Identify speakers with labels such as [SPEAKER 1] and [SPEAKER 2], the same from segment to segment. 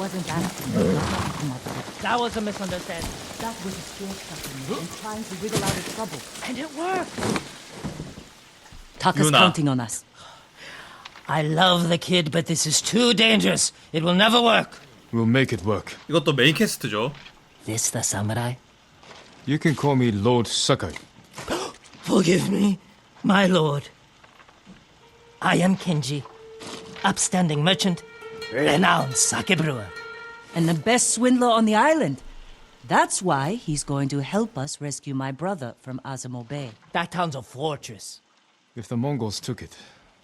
[SPEAKER 1] wasn't asking you not to come up with it.
[SPEAKER 2] That was a misunderstanding.
[SPEAKER 1] That was a shortcut in me in trying to wiggle out of trouble.
[SPEAKER 2] And it worked.
[SPEAKER 1] Taka's
[SPEAKER 3] Yuna.
[SPEAKER 1] counting on us.
[SPEAKER 2] I love the kid, but this is too dangerous. It will never work.
[SPEAKER 4] We'll make it work.
[SPEAKER 3] 이것도 메인 캐스트죠.
[SPEAKER 2] This the samurai?
[SPEAKER 4] You can call me Lord Sakai.
[SPEAKER 2] Forgive me, my lord. I am Kenji, upstanding merchant, renowned sake brewer.
[SPEAKER 1] And the best swindler on the island. That's why he's going to help us rescue my brother from Azamo Bay.
[SPEAKER 2] That town's a fortress.
[SPEAKER 4] If the Mongols took it,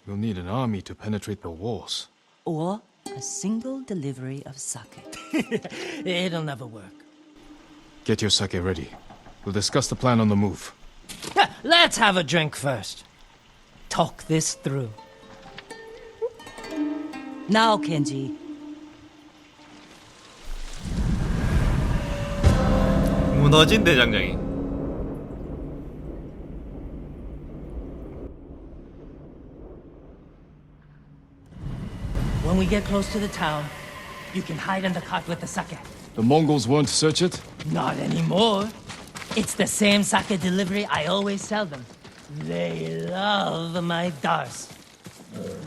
[SPEAKER 4] we'll need an army to penetrate the walls.
[SPEAKER 1] Or a single delivery of sake.
[SPEAKER 2] It'll never work.
[SPEAKER 4] Get your sake ready. We'll discuss the plan on the move.
[SPEAKER 2] Let's have a drink first. Talk this through.
[SPEAKER 1] Now, Kenji,
[SPEAKER 3] 무너진 대장장이.
[SPEAKER 2] When we get close to the town, you can hide in the cart with the sake.
[SPEAKER 4] The Mongols won't search it?
[SPEAKER 2] Not anymore. It's the same sake delivery I always sell them. They love my Dars.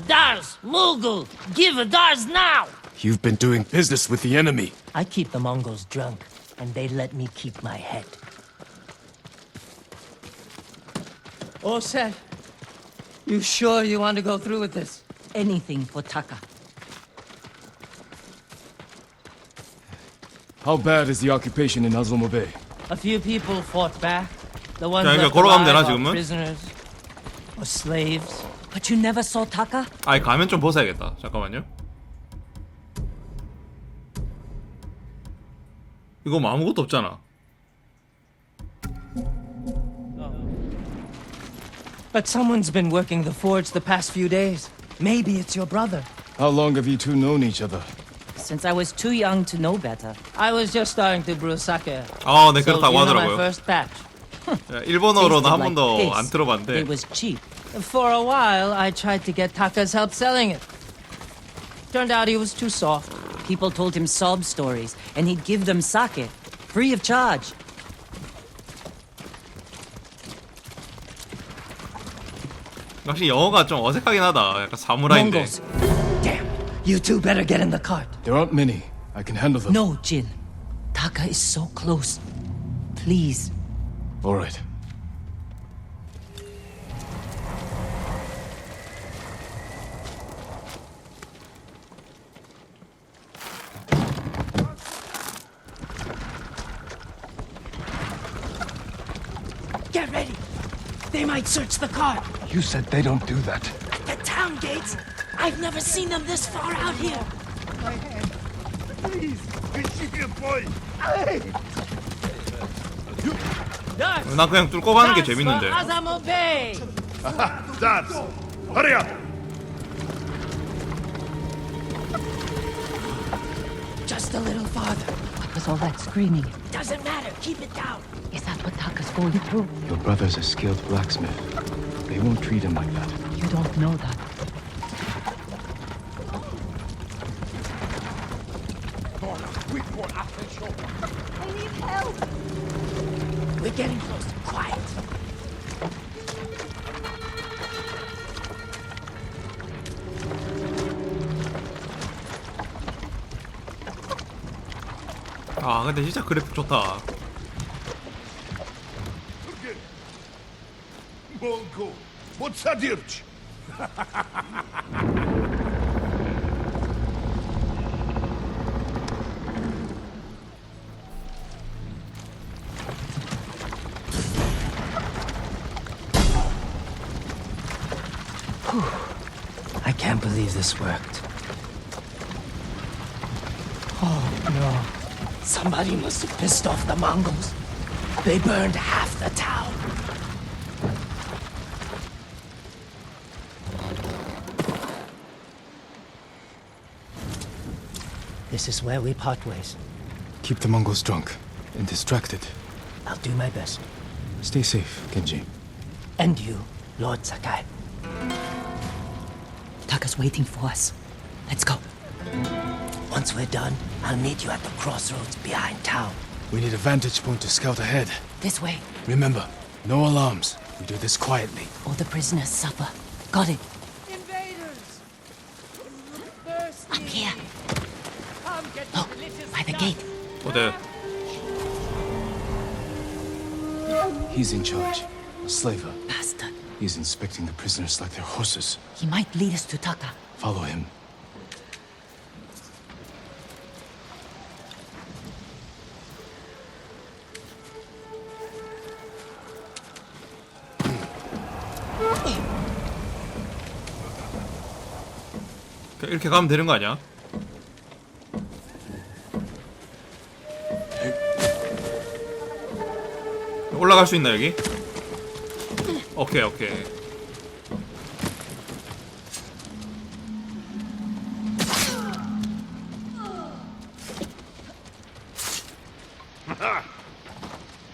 [SPEAKER 2] Dars, Mughal, give a Dars now!
[SPEAKER 4] You've been doing business with the enemy.
[SPEAKER 2] I keep the Mongols drunk, and they let me keep my head. All set. You sure you want to go through with this?
[SPEAKER 1] anything for Taka.
[SPEAKER 4] How bad is the occupation in Azumo Bay?
[SPEAKER 2] A few people fought back. The ones
[SPEAKER 3] 자,
[SPEAKER 2] left
[SPEAKER 3] 그러니까 걸어가면
[SPEAKER 2] alive
[SPEAKER 3] 되나,
[SPEAKER 2] are
[SPEAKER 3] 지금은?
[SPEAKER 2] prisoners or slaves.
[SPEAKER 1] But you never saw Taka?
[SPEAKER 3] 아이 가면 좀 벗어야겠다. 잠깐만요. 이거 뭐 아무것도 없잖아.
[SPEAKER 2] But someone's been working the forge the past few days. Maybe it's your brother.
[SPEAKER 4] How long have you two known each other?
[SPEAKER 1] Since I was too young to know better.
[SPEAKER 2] I was just starting to brew sake.
[SPEAKER 3] 아, 네
[SPEAKER 2] So
[SPEAKER 3] 그렇다고
[SPEAKER 2] you know my
[SPEAKER 3] 하더라고요.
[SPEAKER 2] first batch.
[SPEAKER 3] 자, 일본어로는 한 번도. 안 들어봤는데
[SPEAKER 1] It was cheap.
[SPEAKER 2] For a while, I tried to get Taka's help selling it. Turned out he was too soft.
[SPEAKER 1] People told him sob stories, and he'd give them sake, free of charge.
[SPEAKER 3] 확실히 영어가 좀 어색하긴 하다. 약간 사무라이인데.
[SPEAKER 2] Mongols. Damn. You two better get in the cart.
[SPEAKER 4] There aren't many. I can handle them.
[SPEAKER 1] No, Jin. Taka is so close. Please.
[SPEAKER 4] All right.
[SPEAKER 2] They might search the cart.
[SPEAKER 4] You said they don't do that.
[SPEAKER 2] The town gates. I've never seen them this far out here. Please,
[SPEAKER 3] 난 그냥 뚫고 가는 게 재밌는데.
[SPEAKER 2] Azamo Bay.
[SPEAKER 5] Dance! Hurry up!
[SPEAKER 2] Just a little farther.
[SPEAKER 1] What was all that screaming?
[SPEAKER 2] Doesn't matter. Keep it down.
[SPEAKER 1] going through?
[SPEAKER 4] Your brother's a skilled blacksmith. They won't treat him like that.
[SPEAKER 1] You don't know that.
[SPEAKER 2] We're getting close. Quiet.
[SPEAKER 3] 아 근데 진짜 그래픽 좋다.
[SPEAKER 5] Podsadirć!
[SPEAKER 2] I can't believe this worked. Oh no. Somebody must have pissed off the Mongols. They burned half the town. This is where we part ways.
[SPEAKER 4] Keep the Mongols drunk and distracted.
[SPEAKER 2] I'll do my best.
[SPEAKER 4] Stay safe, Kenji.
[SPEAKER 2] And you, Lord Sakai.
[SPEAKER 1] Taka's waiting for us. Let's go.
[SPEAKER 2] Once we're done, I'll meet you at the crossroads behind town.
[SPEAKER 4] We need a vantage point to scout ahead.
[SPEAKER 6] This way.
[SPEAKER 4] Remember, no alarms. We do this quietly.
[SPEAKER 6] All the prisoners suffer. Got it. By the gate.
[SPEAKER 3] 어때?
[SPEAKER 4] He's in charge. A slaver.
[SPEAKER 6] Bastard.
[SPEAKER 4] He's inspecting the prisoners like they're horses.
[SPEAKER 6] He might lead us to Taka.
[SPEAKER 4] Follow him.
[SPEAKER 3] 이렇게 가면 되는 거 아니야? 올라갈 수 있나 여기? 오케이 오케이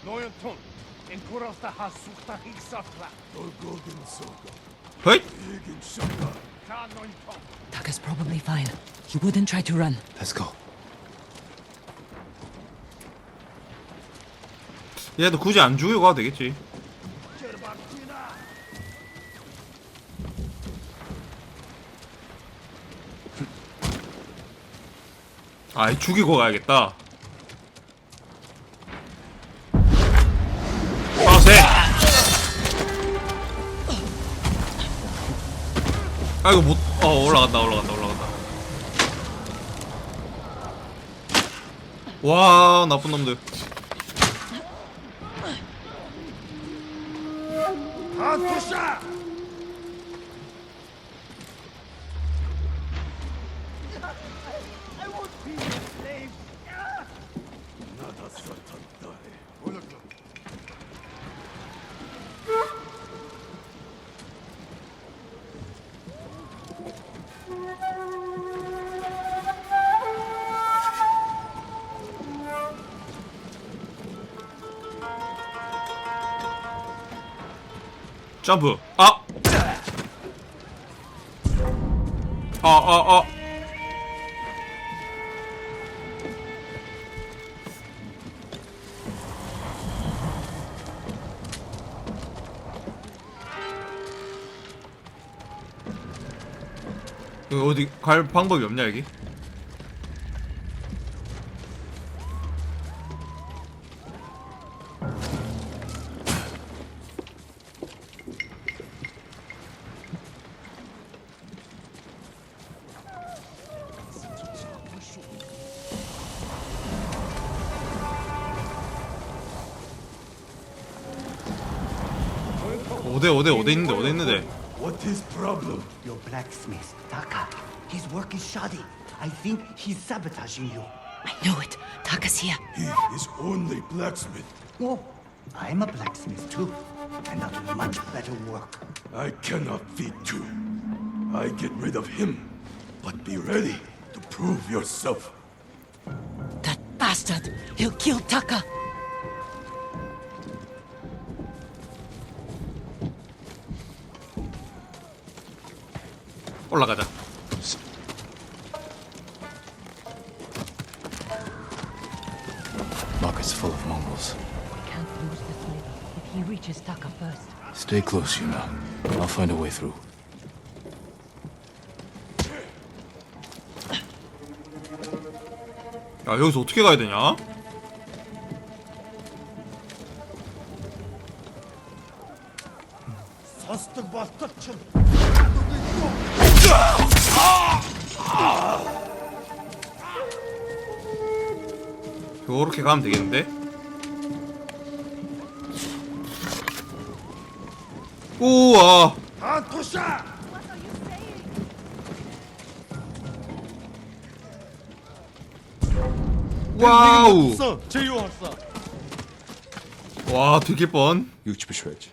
[SPEAKER 5] Nojenton, en korosta hasusta hiksatla. Orgogen soga,
[SPEAKER 3] 허이!
[SPEAKER 5] egen soga. Ka nojenton.
[SPEAKER 6] Taka's probably fine. He wouldn't try to run.
[SPEAKER 4] Let's go.
[SPEAKER 3] 얘도 굳이 안 죽이고 가도 되겠지. 아이 죽이고 가야겠다. 빠세! 아이고 못.. 어 올라간다 올라간다 올라간다. 와 나쁜 놈들
[SPEAKER 5] Hatusha!
[SPEAKER 7] I
[SPEAKER 3] 점프 아! 아, 아, 아. 어디 갈 방법이 없냐 여기? 어디 어디 어디 있는데 어디 있는데?
[SPEAKER 5] What is problem?
[SPEAKER 8] Your blacksmith, Taka. His work is shoddy. I think he's sabotaging you.
[SPEAKER 6] I knew it. Taka's here.
[SPEAKER 5] He is only blacksmith.
[SPEAKER 8] Oh, I'm a blacksmith too, and I'll do much better work.
[SPEAKER 5] I cannot feed two. I get rid of him. But be ready to prove yourself.
[SPEAKER 6] That bastard. He'll kill Taka.
[SPEAKER 3] 올라가자.
[SPEAKER 4] Market's full of Mongols.
[SPEAKER 6] Can't lose the slaver if he reaches Taka first.
[SPEAKER 4] Stay close, Yuna. I'll find a way through.
[SPEAKER 3] 야 여기서 어떻게 가야 되냐?
[SPEAKER 5] Sastık bastıkçın.
[SPEAKER 3] 요렇게 가면 되겠는데? 우와. 와우. 와 되게 뻔.
[SPEAKER 4] 60초
[SPEAKER 5] 해야지.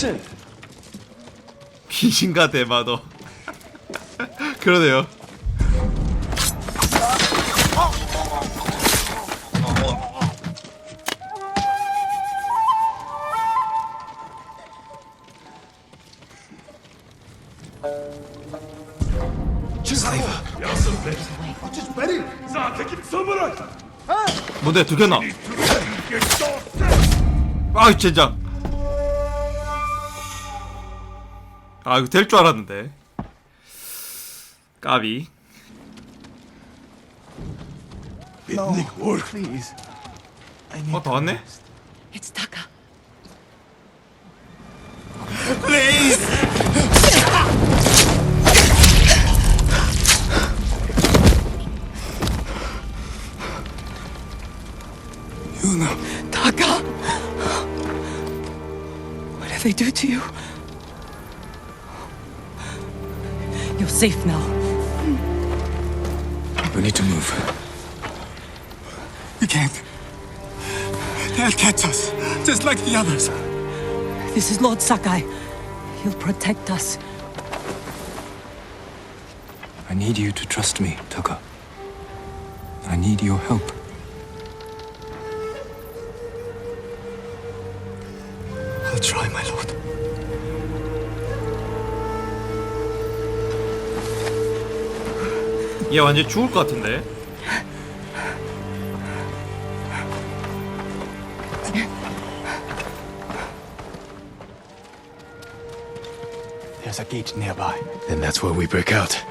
[SPEAKER 3] 미친 귀신가 대마도. 그러네요. 뭔데? 두개 나. 아 진짜. 아 이거 될 줄 알았는데. 까비.
[SPEAKER 5] Work.
[SPEAKER 9] Please. I need
[SPEAKER 3] 어 더 왔네?
[SPEAKER 1] It's Taka.
[SPEAKER 5] Yuna.
[SPEAKER 1] Taka! What did they do to you? Safe now.
[SPEAKER 4] We need to move.
[SPEAKER 5] We can't. They'll catch us, just like the others.
[SPEAKER 1] This is Lord Sakai. He'll protect us.
[SPEAKER 4] I need you to trust me, Taka. I need your help.
[SPEAKER 5] I'll try, my
[SPEAKER 3] 얘 완전 죽을 것 같은데.
[SPEAKER 5] There's a gate nearby.
[SPEAKER 4] Then that's where we break out.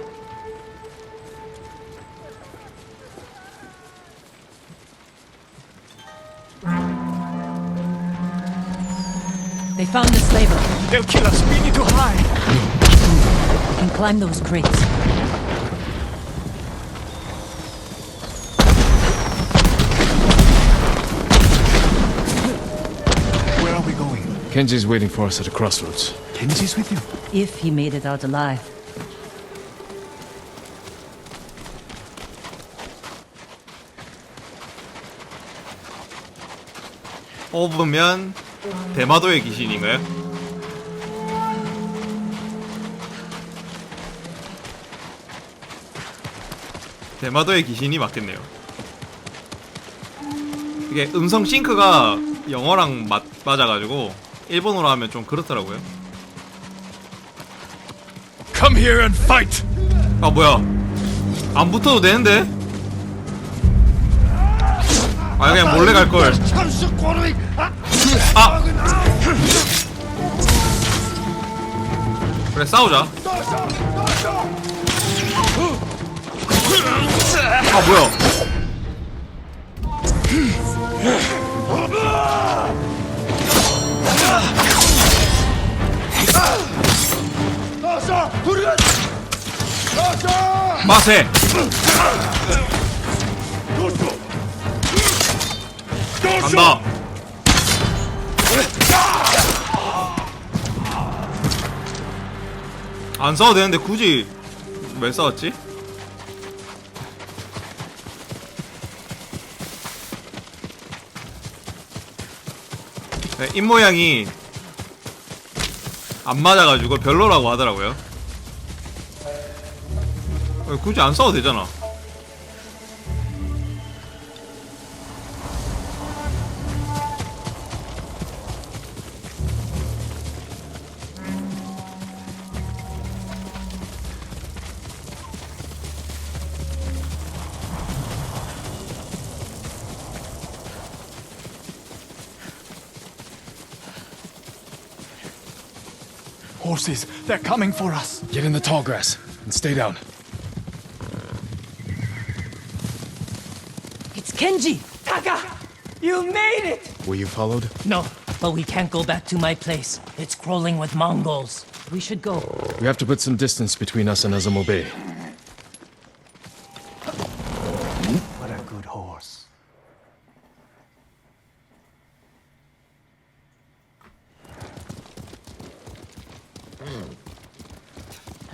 [SPEAKER 1] They found the slaver.
[SPEAKER 5] They'll kill us. We need to hide.
[SPEAKER 1] We can climb those crates.
[SPEAKER 4] Kenji's waiting for us at the crossroads.
[SPEAKER 5] Kenji's with you.
[SPEAKER 1] If he made it out alive.
[SPEAKER 3] 뽑으면 대마도의 귀신인가요? 대마도의 귀신이 맞겠네요. 이게 음성 싱크가 영어랑 맞, 맞아가지고 일본어로 하면 좀 그렇더라고요.
[SPEAKER 5] Come here and fight.
[SPEAKER 3] 아 뭐야? 안 붙어도 되는데? 아 그냥 몰래 갈 걸. 아 그래 싸우자. 아 뭐야? 마세. 간다. 안 싸워도 되는데 굳이 왜 싸웠지? 네, 입 모양이 안 맞아가지고 별로라고 하더라고요. 어, 굳이 안 싸워도 되잖아.
[SPEAKER 5] Horses, they're coming for us.
[SPEAKER 4] Get in the tall grass and stay down.
[SPEAKER 1] It's Kenji!
[SPEAKER 2] Taka! You made it!
[SPEAKER 4] Were you followed?
[SPEAKER 2] No, but we can't go back to my place. It's crawling with Mongols.
[SPEAKER 1] We should go.
[SPEAKER 4] We have to put some distance between us and Azamo Bay.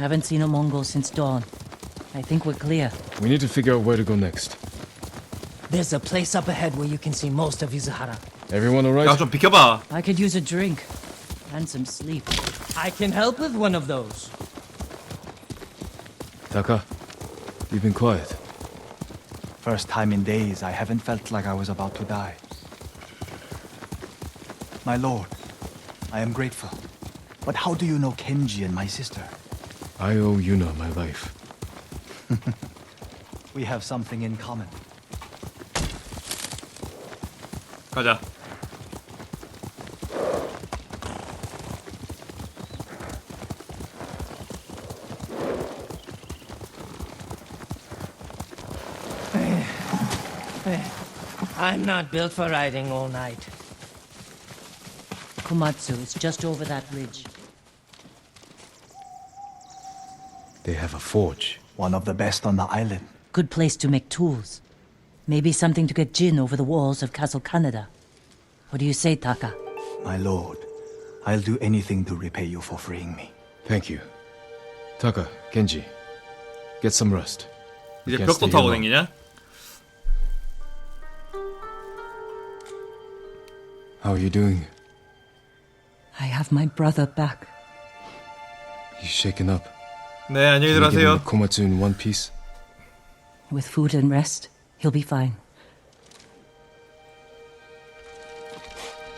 [SPEAKER 1] Haven't seen a Mongol since dawn. I think we're clear.
[SPEAKER 4] We need to figure out where to go next.
[SPEAKER 2] There's a place up ahead where you can see most of Izuhara.
[SPEAKER 4] Everyone
[SPEAKER 3] 야
[SPEAKER 4] alright?
[SPEAKER 3] 좀 비켜봐.
[SPEAKER 1] I could use a drink. and some sleep.
[SPEAKER 2] I can help with one of those.
[SPEAKER 4] Taka, you've been quiet.
[SPEAKER 8] First time in days I haven't felt like I was about to die. My lord, I am grateful. But how do you know Kenji and my sister?
[SPEAKER 4] I owe Yuna my life.
[SPEAKER 8] We have something in common.
[SPEAKER 3] 가자.
[SPEAKER 2] I'm not built for riding all night.
[SPEAKER 1] Komatsu is just over that ridge.
[SPEAKER 4] They have a forge.
[SPEAKER 8] One of the best on the island.
[SPEAKER 1] Good place to make tools. Maybe something to get Jin over the walls of Castle Canada. What do you say, Taka?
[SPEAKER 8] My lord, I'll do anything to repay you for freeing me.
[SPEAKER 4] Thank you. Taka, Genji, get some rest.
[SPEAKER 3] 이제
[SPEAKER 4] Can't
[SPEAKER 3] 벽도
[SPEAKER 4] stay
[SPEAKER 3] 타고
[SPEAKER 4] here long.
[SPEAKER 3] 다니냐?
[SPEAKER 4] How are you doing?
[SPEAKER 1] I have my brother back.
[SPEAKER 4] You shaken up?
[SPEAKER 3] 네, 안녕히
[SPEAKER 4] Can you give him
[SPEAKER 3] 들어가세요.
[SPEAKER 4] the Komatsu in one piece?
[SPEAKER 1] With food and rest, he'll be fine.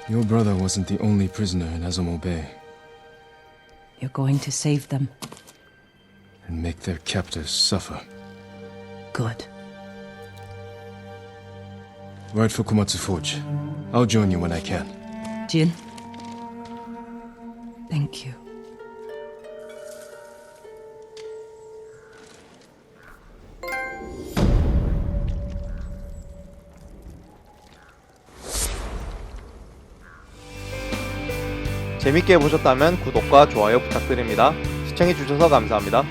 [SPEAKER 4] Your brother wasn't the only prisoner in Azamo Bay,
[SPEAKER 1] You're going to save them.
[SPEAKER 4] and make their captors suffer.
[SPEAKER 1] Good.
[SPEAKER 4] Ride for Komatsu Forge. I'll join you when I can.
[SPEAKER 1] Jin? Thank you.
[SPEAKER 10] 재밌게 보셨다면 구독과 좋아요 부탁드립니다. 시청해주셔서 감사합니다.